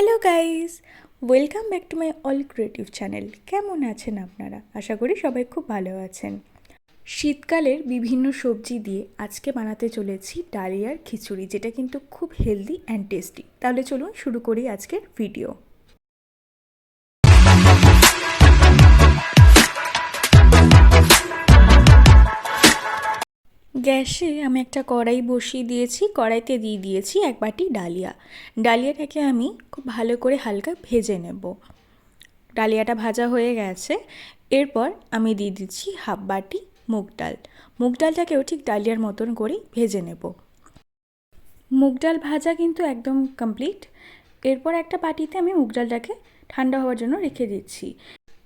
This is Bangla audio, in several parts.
Hello guys, welcome back to my all creative channel. কেমন আছেন আপনারা? আশা করি সবাই খুব ভালো আছেন। শীতকালের বিভিন্ন সবজি দিয়ে আজকে বানাতে চলেছি ডালিয়ার খিচুড়ি, যেটা কিন্তু খুব হেলদি অ্যান্ড টেস্টি তাহলে চলুন শুরু করি আজকের ভিডিও গ্যাসে আমি একটা কড়াই বসিয়ে দিয়েছি, কড়াইতে দিয়ে দিয়েছি এক বাটি ডালিয়া। ডালিয়াটাকে আমি খুব ভালো করে হালকা ভেজে নেব। ডালিয়াটা ভাজা হয়ে গেছে। এরপর আমি দিয়ে দিচ্ছি হাফ বাটি মুগ ডাল। মুগ ডালটাকেও ঠিক ডালিয়ার মতন করেই ভেজে নেব। মুগ ডাল ভাজা কিন্তু একদম কমপ্লিট। এরপর একটা বাটিতে আমি মুগ ডালটাকে ঠান্ডা হওয়ার জন্য রেখে দিচ্ছি।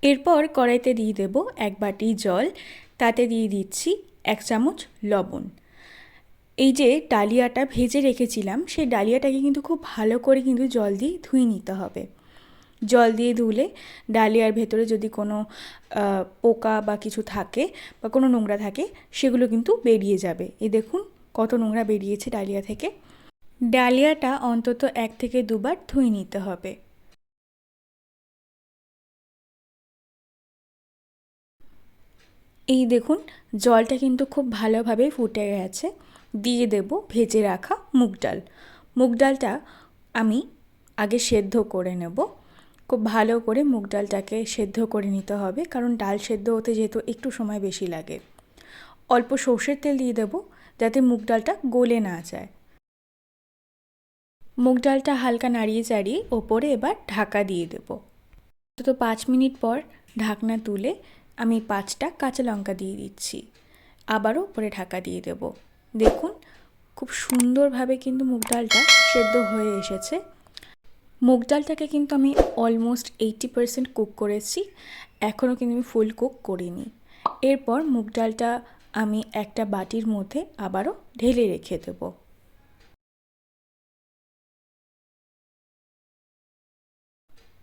এরপর কড়াইতে দিয়ে দেব এক বাটি জল। তাতে দিয়ে দিচ্ছি এক চামচ লবণ। এই যে ডালিয়াটা ভেজে রেখেছিলাম, সেই ডালিয়াটাকে কিন্তু খুব ভালো করে কিন্তু জল দিয়ে ধুয়ে নিতে হবে। জল দিয়ে ধুলে ডালিয়ার ভেতরে যদি কোনো পোকা বা কিছু থাকে বা কোনো নোংরা থাকে, সেগুলো কিন্তু বেরিয়ে যাবে। এই দেখুন কত নোংরা বেরিয়েছে ডালিয়া থেকে। ডালিয়াটা অন্তত এক থেকে দুবার ধুয়ে নিতে হবে। এই দেখুন, জলটা কিন্তু খুব ভালোভাবে ফুটে গেছে। দিয়ে দেব ভেজে রাখা মুগ ডাল। মুগ ডালটা আমি আগে সেদ্ধ করে নেব। খুব ভালো করে মুগ ডালটাকে সেদ্ধ করে নিতে হবে, কারণ ডাল সেদ্ধ হতে যেহেতু একটু সময় বেশি লাগে। অল্প সর্ষের তেল দিয়ে দেবো, যাতে মুগ ডালটা গলে না যায়। মুগ ডালটা হালকা নাড়িয়ে চাড়িয়ে ওপরে এবার ঢাকা দিয়ে দেব। তো পাঁচ মিনিট পর ঢাকনা তুলে আমি পাঁচটা কাঁচা লঙ্কা দিয়ে দিচ্ছি। আবারও উপরে ঢাকা দিয়ে দেব। দেখুন, খুব সুন্দরভাবে কিন্তু মুগ ডালটা সেদ্ধ হয়ে এসেছে। মুগ ডালটাকে কিন্তু আমি অলমোস্ট এইটি পারসেন্ট কুক করেছি। এখনও কিন্তু আমি ফুল কুক করিনি। এরপর মুগ ডালটা আমি একটা বাটির মধ্যে আবারও ঢেলে রেখে দেব।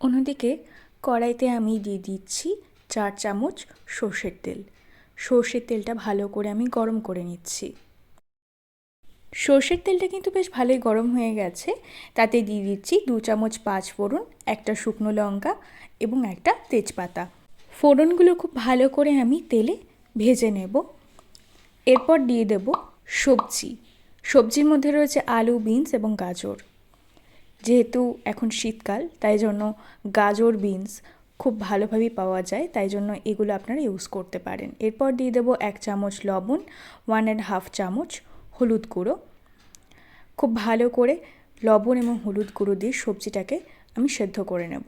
অন্যদিকে কড়াইতে আমি দিয়ে দিচ্ছি চার চামচ সর্ষের তেল। সর্ষের তেলটা ভালো করে আমি গরম করে নিচ্ছি। সর্ষের তেলটা কিন্তু বেশ ভালোই গরম হয়ে গেছে। তাতে দিয়ে দিচ্ছি দু চামচ পাঁচ ফোড়ন, একটা শুকনো লঙ্কা এবং একটা তেজপাতা। ফোড়নগুলো খুব ভালো করে আমি তেলে ভেজে নেব। এরপর দিয়ে দেব সবজি। সবজির মধ্যে রয়েছে আলু, বিনস এবং গাজর। যেহেতু এখন শীতকাল, তাই জন্য গাজর, বিনস খুব ভালোভাবেই পাওয়া যায়, তাই জন্য এগুলো আপনারা ইউজ করতে পারেন। এরপর দিয়ে দেবো এক চামচ লবণ ওয়ান অ্যান্ড হাফ চামচ হলুদ গুঁড়ো। খুব ভালো করে লবণ এবং হলুদ গুঁড়ো দিয়ে সবজিটাকে আমি সেদ্ধ করে নেব।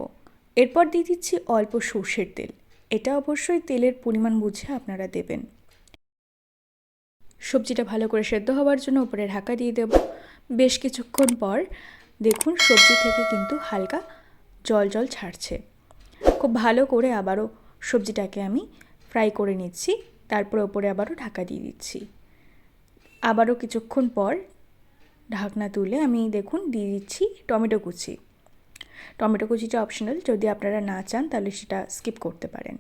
এরপর দিয়ে দিচ্ছি অল্প সর্ষের তেল। এটা অবশ্যই তেলের পরিমাণ বুঝে আপনারা দেবেন। সবজিটা ভালো করে সেদ্ধ হওয়ার জন্য উপরে ঢাকা দিয়ে দেব। বেশ কিছুক্ষণ পর দেখুন সবজি থেকে কিন্তু হালকা জল জল ছাড়ছে। খুব ভালো করে আবারও সবজিটাকে আমি ফ্রাই করে নিচ্ছি, তারপর ওপরে আবারও ঢাকা দিয়ে দিচ্ছি। আবারও কিছুক্ষণ পর ঢাকনা তুলে আমি দেখুন দিয়ে দিচ্ছি টমেটো কুচি। টমেটো কুচিটা অপশনাল যদি আপনারা না চান তাহলে সেটা স্কিপ করতে পারেন।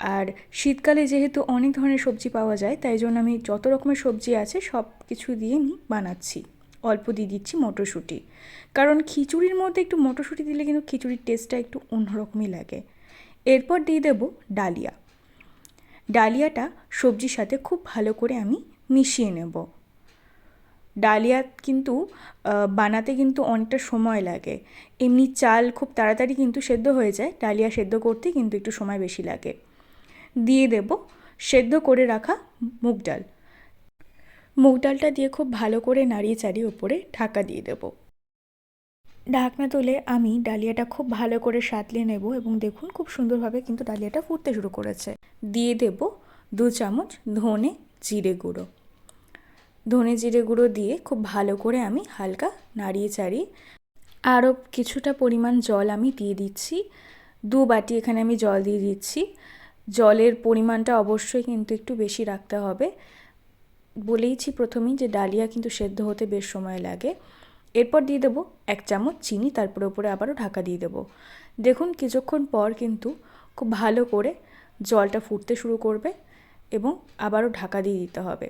আর শীতকালে যেহেতু অনেক ধরনের সবজি পাওয়া যায়, তাই জন্য আমি যত রকমের সবজি আছে সব কিছু দিয়ে আমি বানাচ্ছি। অল্প দিয়ে দিচ্ছি মটরশুঁটি। কারণ খিচুড়ির মধ্যে একটু মটরশুঁটি দিলে কিন্তু খিচুড়ির টেস্টটা একটু অন্যরকমই লাগে। এরপর দিয়ে দেবো ডালিয়া। ডালিয়াটা সবজির সাথে খুব ভালো করে আমি মিশিয়ে নেব। ডালিয়া কিন্তু বানাতে কিন্তু অনেকটা সময় লাগে। এমনি চাল খুব তাড়াতাড়ি কিন্তু সেদ্ধ হয়ে যায়, ডালিয়া সেদ্ধ করতে কিন্তু একটু সময় বেশি লাগে। দিয়ে দেব সেদ্ধ করে রাখা মুগ ডাল। মুগ ডালটা দিয়ে খুব ভালো করে নাড়িয়ে চাড়িয়ে ওপরে ঢাকা দিয়ে দেবো। ঢাকনা তুলে আমি ডালিয়াটা খুব ভালো করে সাতলে নেব এবং দেখুন খুব সুন্দরভাবে কিন্তু ডালিয়াটা ফুটতে শুরু করেছে। দিয়ে দেব দু চামচ ধনে জিরে গুঁড়ো। ধনে জিরে গুঁড়ো দিয়ে খুব ভালো করে আমি হালকা নাড়িয়ে চাড়িয়ে আরও কিছুটা পরিমাণ জল আমি দিয়ে দিচ্ছি। দু বাটি এখানে আমি জল দিয়ে দিচ্ছি। জলের পরিমাণটা অবশ্যই কিন্তু একটু বেশি রাখতে হবে। বলেইছি প্রথমেই যে ডালিয়া কিন্তু সেদ্ধ হতে বেশ সময় লাগে। এরপর দিয়ে দেবো এক চামচ চিনি, তারপরে ওপরে আবারও ঢাকা দিয়ে দেবো। দেখুন কিছুক্ষণ পর কিন্তু খুব ভালো করে জলটা ফুটতে শুরু করবে এবং আবারও ঢাকা দিয়ে দিতে হবে।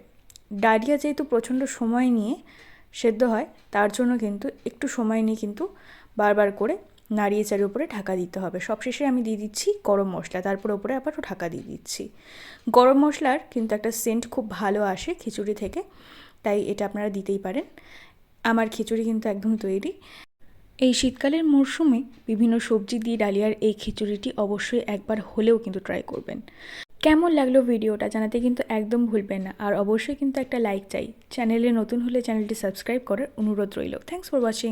ডালিয়া যেহেতু প্রচণ্ড সময় নিয়ে সেদ্ধ হয়, তার জন্য কিন্তু একটু সময় নিয়ে কিন্তু বারবার করে নাড়িয়ে চাড়িয়ে উপরে ঢাকা দিতে হবে। সবশেষে আমি দিয়ে দিচ্ছি গরম মশলা, তারপর ওপরে আবারও ঢাকা দিয়ে দিচ্ছি। গরম মশলার কিন্তু একটা সেন্ট খুব ভালো আসে খিচুড়ি থেকে, তাই এটা আপনারা দিতেই পারেন। আমার খিচুড়ি কিন্তু একদম তৈরি। এই শীতকালের মরশুমে বিভিন্ন সবজি দিয়ে ডালিয়ার এই খিচুড়িটি অবশ্যই একবার হলেও কিন্তু ট্রাই করবেন। কেমন লাগল ভিডিওটা জানাতে কিন্তু একদম ভুলবেন না। আর অবশ্যই কিন্তু একটা লাইক চাই। চ্যানেলে নতুন হলে চ্যানেলটি সাবস্ক্রাইব করার অনুরোধ রইল। Thanks for watching